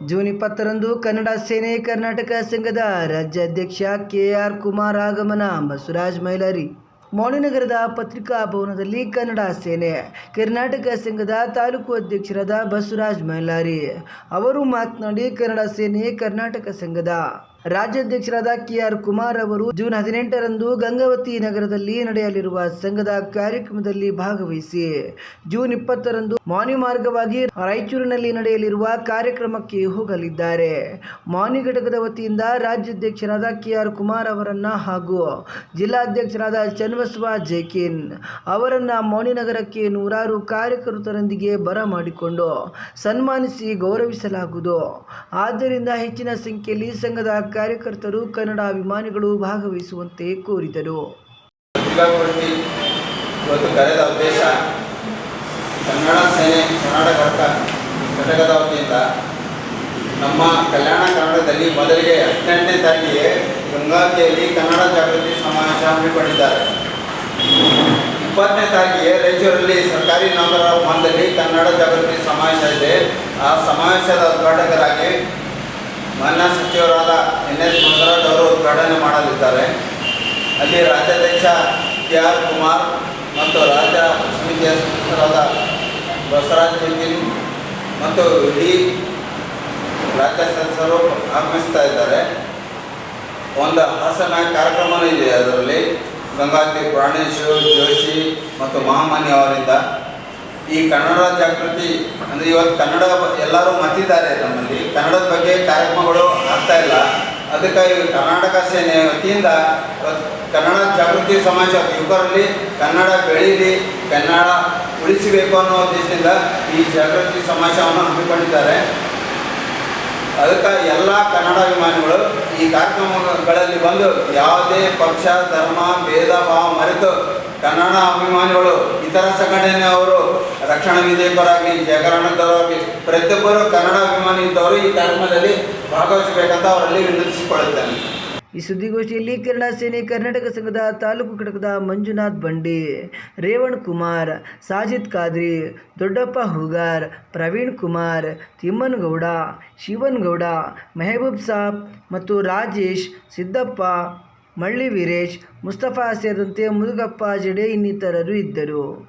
June ಇಪ್ಪತ್ತರಂದು ಕನ್ನಡ ಸೇನೆ ಕರ್ನಾಟಕ ಸಂಘದ ರಾಜ್ಯಾಧ್ಯಕ್ಷ ಕೆ ಆರ್ ಕುಮಾರ್ ಆಗಮನ ಬಸವರಾಜ್ ಮೈಲಾರಿ ಮೌಳಿನಗರದ ಪತ್ರಿಕಾ ಭವನದಲ್ಲಿ ಕನ್ನಡ ಸೇನೆ ಕರ್ನಾಟಕ ಸಂಘದ ತಾಲೂಕು ಅಧ್ಯಕ್ಷರಾದ ಬಸವರಾಜ್ ಮೈಲಾರಿ ಅವರು ಮಾತನಾಡಿ ಕನ್ನಡ ಸೇನೆ ಕರ್ನಾಟಕ ಸಂಘದ ರಾಜ್ಯಾಧ್ಯಕ್ಷರಾದ ಕೆ ಆರ್ ಕುಮಾರ್ ಅವರು ಜೂನ್ ಹದಿನೆಂಟರಂದು ಗಂಗಾವತಿ ನಗರದಲ್ಲಿ ನಡೆಯಲಿರುವ ಸಂಘದ ಕಾರ್ಯಕ್ರಮದಲ್ಲಿ ಭಾಗವಹಿಸಿ, ಜೂನ್ ಇಪ್ಪತ್ತರಂದು ಮಾನಿ ಮಾರ್ಗವಾಗಿ ರಾಯಚೂರಿನಲ್ಲಿ ನಡೆಯಲಿರುವ ಕಾರ್ಯಕ್ರಮಕ್ಕೆ ಹೋಗಲಿದ್ದಾರೆ. ಮಾನಿ ಘಟಕದ ವತಿಯಿಂದ ರಾಜ್ಯಾಧ್ಯಕ್ಷರಾದ ಕೆ ಆರ್ ಕುಮಾರ್ ಅವರನ್ನ ಹಾಗೂ ಜಿಲ್ಲಾಧ್ಯಕ್ಷರಾದ ಚನ್ನಬಸವ ಜೈಕಿನ್ ಅವರನ್ನ ಮೌನಿನಗರಕ್ಕೆ ನೂರಾರು ಕಾರ್ಯಕರ್ತರೊಂದಿಗೆ ಬರಮಾಡಿಕೊಂಡು ಸನ್ಮಾನಿಸಿ ಗೌರವಿಸಲಾಗುವುದು. ಆದ್ದರಿಂದ ಹೆಚ್ಚಿನ ಸಂಖ್ಯೆಯಲ್ಲಿ ಸಂಘದ ಕಾರ್ಯಕರ್ತರು ಕನ್ನಡ ಅಭಿಮಾನಿಗಳು ಭಾಗವಹಿಸುವಂತೆ ಕೋರಿದರು. ಇವತ್ತು ಕರೆದ ಉದ್ದೇಶ ಕನ್ನಡ ಸೇನೆ ಘಟಕದ ವತಿಯಿಂದ ನಮ್ಮ ಕಲ್ಯಾಣ ಕನ್ನಡದಲ್ಲಿ ಮೊದಲಿಗೆ ಹದಿನೆಂಟನೇ ತಾರೀಕಿಗೆ ಗಂಗಾವತಿಯಲ್ಲಿ ಕನ್ನಡ ಜಾಗೃತಿ ಸಮಾವೇಶ ಹಮ್ಮಿಕೊಂಡಿದ್ದಾರೆ. ಇಪ್ಪತ್ತನೇ ತಾರೀಕಿಗೆ ರಾಯಚೂರಲ್ಲಿ ಸರ್ಕಾರಿ ನೌಕರರ ಭವನದಲ್ಲಿ ಕನ್ನಡ ಜಾಗೃತಿ ಸಮಾವೇಶ ಇದೆ. ಆ ಸಮಾವೇಶದ ಉದ್ಘಾಟಕರಾಗಿ ಮಾನ್ಯ ಸಚಿವರಾದ ಎನ್ ಎಸ್ ಗುಣರಾಜ್ ಅವರು ಉದ್ಘಾಟನೆ ಮಾಡಲಿದ್ದಾರೆ. ಅಲ್ಲಿ ರಾಜ್ಯಾಧ್ಯಕ್ಷ ಕೆ ಆರ್ ಕುಮಾರ್ ಮತ್ತು ರಾಜ್ಯ ಸಮಿತಿಯ ಸದಸ್ಯರಾದ ಬಸವರಾಜ್ ಜಂಗಿನ್ ಮತ್ತು ಇಡೀ ರಾಜ್ಯ ಸದಸ್ಯರು ಆಗಮಿಸ್ತಾ ಇದ್ದಾರೆ. ಒಂದು ಹಾಸನ ಕಾರ್ಯಕ್ರಮನೂ ಇದೆ ಅದರಲ್ಲಿ ಗಂಗಾತಿ ಪ್ರಾಣೇಶ್, ಜೋಶಿ ಮತ್ತು ಮಹಾಮಾನ್ಯ ಅವರಿಂದ ಈ ಕನ್ನಡ ಜಾಗೃತಿ, ಅಂದರೆ ಇವತ್ತು ಕನ್ನಡ ಎಲ್ಲರೂ ಮತ್ತಿದ್ದಾರೆ ನಮ್ಮಲ್ಲಿ. ಕನ್ನಡದ ಬಗ್ಗೆ ಕಾರ್ಯಕ್ರಮಗಳು ಆಗ್ತಾ ಇಲ್ಲ. ಅದಕ್ಕಾಗಿ ಕರ್ನಾಟಕ ಸೇನೆ ವತಿಯಿಂದ ಕನ್ನಡ ಜಾಗೃತಿ ಸಮಾಜ ಯುವಕರಲ್ಲಿ ಕನ್ನಡ ಬೆಳೀಲಿ, ಕನ್ನಡ ಉಳಿಸಬೇಕು ಅನ್ನೋ ಉದ್ದೇಶದಿಂದ ಈ ಜಾಗೃತಿ ಸಮಾಜವನ್ನು ಹಮ್ಮಿಕೊಂಡಿದ್ದಾರೆ. ಅದಕ್ಕೆ ಎಲ್ಲ ಕನ್ನಡ ಅಭಿಮಾನಿಗಳು ಈ ಕಾರ್ಯಕ್ರಮಗಳಲ್ಲಿ ಬಂದು ಯಾವುದೇ ಪಕ್ಷ, ಧರ್ಮ, ಭೇದ, ಭಾವ ಮರೆತು ಕನ್ನಡ ಅಭಿಮಾನಿಗಳು ಇತರ ಸಂಘಟನೆಯವರು ರಕ್ಷಣಾ ವಿಧೇಯಕರಾಗಲಿ ಜಾಗರಣದವರಾಗಲಿ ಪ್ರತಿಯೊಬ್ಬರು ಕನ್ನಡ ಅಭಿಮಾನಿ ಇದ್ದವರು ಈ ಕಾರ್ಯಕ್ರಮದಲ್ಲಿ ಭಾಗವಹಿಸಬೇಕಂತ ಅವರಲ್ಲಿ ವಿನಂತಿಸಿಕೊಳ್ಳುತ್ತೇನೆ. ಈ ಸುದ್ದಿಗೋಷ್ಠಿಯಲ್ಲಿ ಕನ್ನಡ ಸೇನೆ ಕರ್ನಾಟಕ ಸಂಘದ ತಾಲೂಕು ಘಟಕದ ಮಂಜುನಾಥ್ ಬಂಡಿ ರೇವಣ್ ಕುಮಾರ್, ಸಾಜಿದ್ ಖಾದ್ರಿ, ದೊಡ್ಡಪ್ಪ ಹುಗಾರ್, ಪ್ರವೀಣ್ ಕುಮಾರ್ ತಿಮ್ಮನಗೌಡ ಶಿವನ್ಗೌಡ ಮೆಹಬೂಬ್ ಸಾಬ್ ಮತ್ತು ರಾಜೇಶ್, ಸಿದ್ದಪ್ಪ ಮಳ್ಳಿ ವೀರೇಶ್ ಮುಸ್ತಫಾ ಸೇರಿದಂತೆ ಮುದುಗಪ್ಪ ಜಡೆ ಇನ್ನಿತರರು ಇದ್ದರು.